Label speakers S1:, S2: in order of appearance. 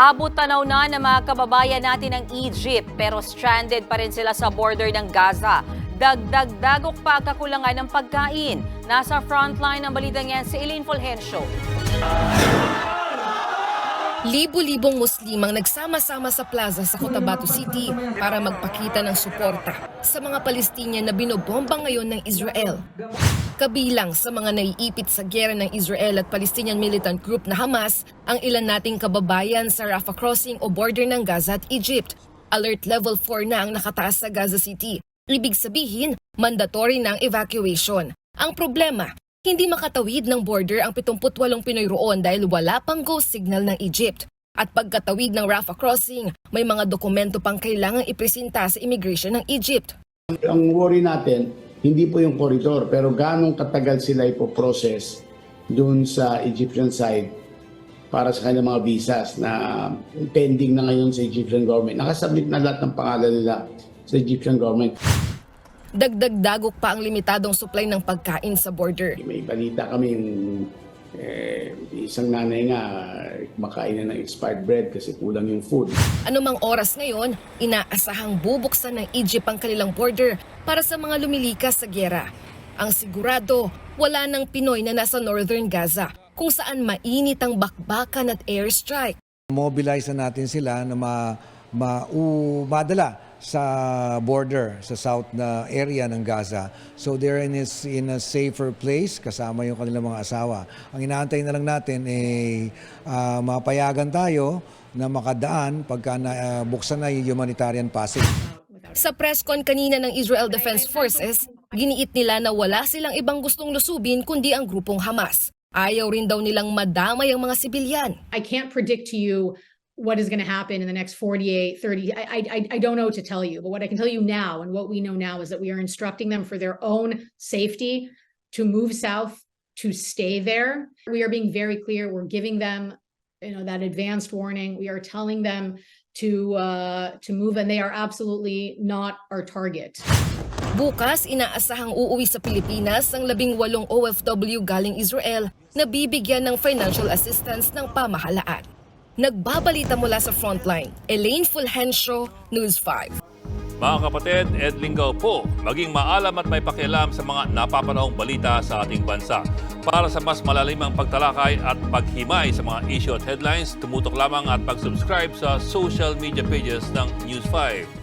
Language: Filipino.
S1: Abot tanaw na ng mga kababayan natin ng Egypt pero stranded pa rin sila sa border ng Gaza. Dagdag-dagok pa kakulangan ng pagkain. Nasa frontline ng balitang yan si Eileen Fulgencio.
S2: Libo-libong Muslim ang nagsama-sama sa plaza sa Cotabato City para magpakita ng suporta sa mga Palestinian na binobomba ngayon ng Israel. Kabilang sa mga naiipit sa gera ng Israel at Palestinian militant group na Hamas ang ilan nating kababayan sa Rafah Crossing o border ng Gaza at Egypt. Alert level 4 na ang nakataas sa Gaza City. Ibig sabihin, mandatory na evacuation. Ang problema, hindi makatawid ng border ang 78 Pinoy roon dahil wala pang go signal ng Egypt. At pagkatawid ng Rafah Crossing, may mga dokumento pang kailangang ipresenta sa immigration ng Egypt.
S3: Ang worry natin, hindi po yung corridor, pero ganong katagal sila ipoprocess dun sa Egyptian side para sa kanilang mga visas na pending na ngayon sa Egyptian government. Nakasubmit na lahat ng pangalan nila sa Egyptian government.
S2: Dagdag-dagok pa ang limitadong supply ng pagkain sa border.
S3: May balita kami yung eh, isang nanay nga makain na ng expired bread kasi kulang yung food.
S2: Anumang oras ngayon, inaasahang bubuksan ng Egypt ang kanilang border para sa mga lumilikas sa gera. Ang sigurado, wala ng Pinoy na nasa northern Gaza kung saan mainit ang bakbakan at airstrike.
S4: Mobilize na natin sila na ma, ma, u, madala sa border, sa south na area ng Gaza. So they're in, is, in a safer place kasama yung kanilang mga asawa. Ang inaantay na lang natin ay ah, mapayagan tayo na makadaan pagka na, ah, buksan na yung humanitarian passage.
S2: Sa press con kanina ng Israel Defense Forces, giniit nila na wala silang ibang gustong lusubin kundi ang grupong Hamas. Ayaw rin daw nilang madamay ang mga sibilyan.
S5: I can't predict to you what is going to happen in the next 48, 30. I, I, I don't know what to tell you, but what I can tell you now and what we know now is that we are instructing them for their own safety to move south, to stay there. We are being very clear. We're giving them, you know, that advanced warning. We are telling them to uh, to move, and they are absolutely not our target.
S2: Bukas, inaasahang uuwi sa Pilipinas ang labing walong OFW galing Israel na bibigyan ng financial assistance ng pamahalaan. Nagbabalita mula sa frontline, Elaine Fulgencio, News 5.
S6: Mga kapatid, Ed Lingaw po, maging maalam at may pakialam sa mga napapanahong balita sa ating bansa. Para sa mas malalimang pagtalakay at paghimay sa mga issue at headlines, tumutok lamang at pag-subscribe sa social media pages ng News 5.